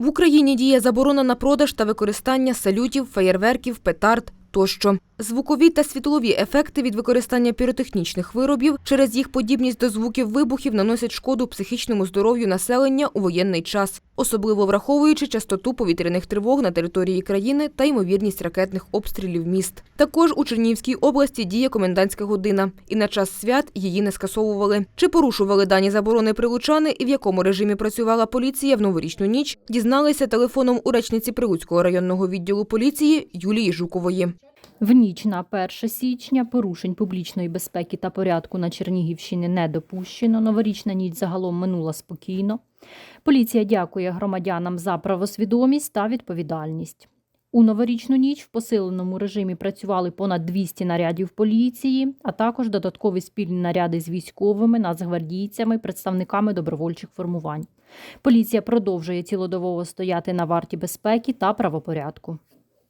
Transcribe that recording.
В Україні діє заборона на продаж та використання салютів, феєрверків, петард тощо. Звукові та світлові ефекти від використання піротехнічних виробів через їх подібність до звуків вибухів наносять шкоду психічному здоров'ю населення у воєнний час, особливо враховуючи частоту повітряних тривог на території країни та ймовірність ракетних обстрілів міст. Також у Чернігівській області діє комендантська година, і на час свят її не скасовували. Чи порушували дані заборони прилучани і в якому режимі працювала поліція в новорічну ніч, дізналися телефоном у речниці Прилуцького районного відділу поліції Юлії Жукової. В ніч на 1 січня порушень публічної безпеки та порядку на Чернігівщині не допущено. Новорічна ніч загалом минула спокійно. Поліція дякує громадянам за правосвідомість та відповідальність. У новорічну ніч в посиленому режимі працювали понад 200 нарядів поліції, а також додаткові спільні наряди з військовими, нацгвардійцями, представниками добровольчих формувань. Поліція продовжує цілодобово стояти на варті безпеки та правопорядку.